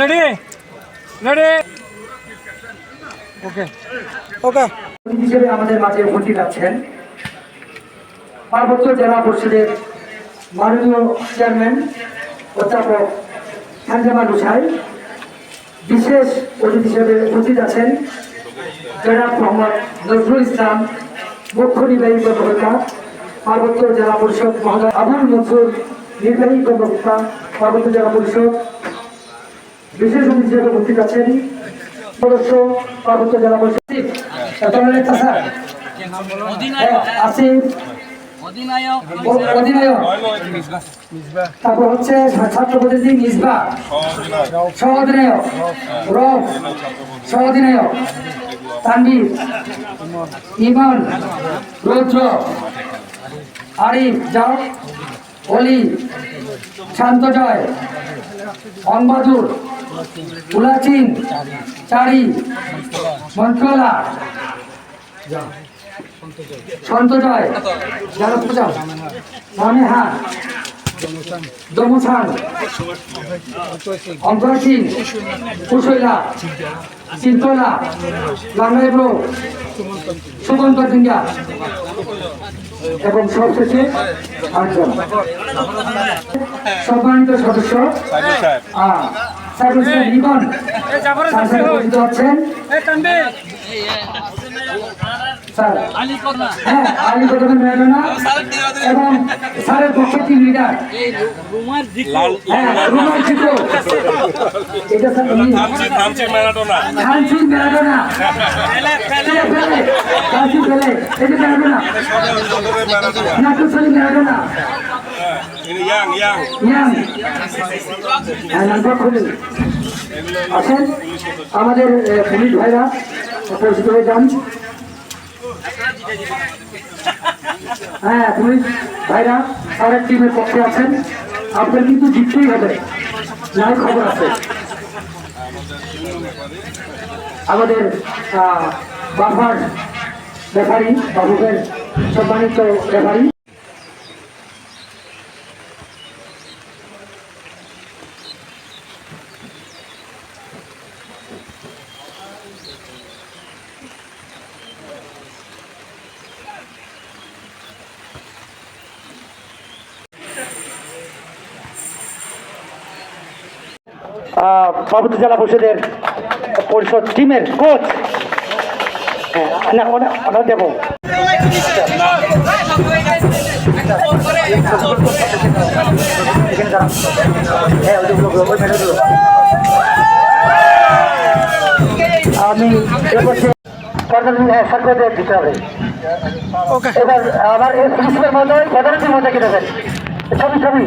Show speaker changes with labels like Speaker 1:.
Speaker 1: Ready ready okay ওকে
Speaker 2: হিসেবে আমাদের মাঝে উপস্থিত আছেন পার্বত্য জেলা পরিষদের মাননীয় চেয়ারম্যান, অধ্যাপক সানজামা লুসাই বিশেষ অতিথি হিসেবে উপস্থিত আছেন জনাব মোহাম্মদ নজরুল ইসলাম, মুখ্য নির্বাহী কর্মকর্তা, পার্বত্য জেলা পরিষদ মহোদয় আবুল মনসুর, নির্বাহী কর্মকর্তা পার্বত্য জেলা পরিষদ, বিশেষ অতিথি উপস্থিত আছেন সদস্য পার্বত্য জেলা পরিষদ
Speaker 3: অধিনায়ক,
Speaker 2: তারপর হচ্ছে ছাত্র প্রতিনিধি মিসবা সহ অধিনায়ক রফ সহ অধিনায়ক তানভীর, ইমন, রৌদ্র, আরিফ যাও অলি শান্তজয় অনবাদুর উলাচিন চারি মন্ত্রলা। শান্তজয় যারা পূজা মনে মনেহা দমুসান অন্তর সিং কুশৈলা চিন্তলা লাঙ্গাইব্রো সুমন্ত ডিঙ্গা এবং সবশেষে আটজন সম্মানিত সদস্য আহ, স্যার। হ্যাঁ আলী প্রথমে মেলাডোনা এবং স্যারের পক্ষে টিম লিডার
Speaker 3: এই রুমার
Speaker 2: হ্যাঁ চিত্র এটা স্যার
Speaker 4: ম্যারাডোনা।
Speaker 2: পেলে এটা
Speaker 4: ইয়াং ইয়াং।
Speaker 2: ইয়াং। হ্যাঁ নাম্বার খুলুন আসেন। আমাদের পুলিশ ভাইরা পরিচিত হয়ে যান। হ্যাঁ তুমি ভাইরা স্যারের টিমের পক্ষে আছেন। আপনার কিন্তু জিততেই হবে। নাই খবর আছে। আমাদের বাফার রেফারি বাবুদের সম্মানিত রেফারি পার্বত্য জেলা পরিষদের পরিষদ টিমের কোচ। হ্যাঁ না দেবো। আমি হ্যাঁ দিতে হবে এবার আমার এই প্রিন্সিপাল মহোদয় প্রধানমন্ত্রী মহোদয় কে দেবেন ছবি ছবি।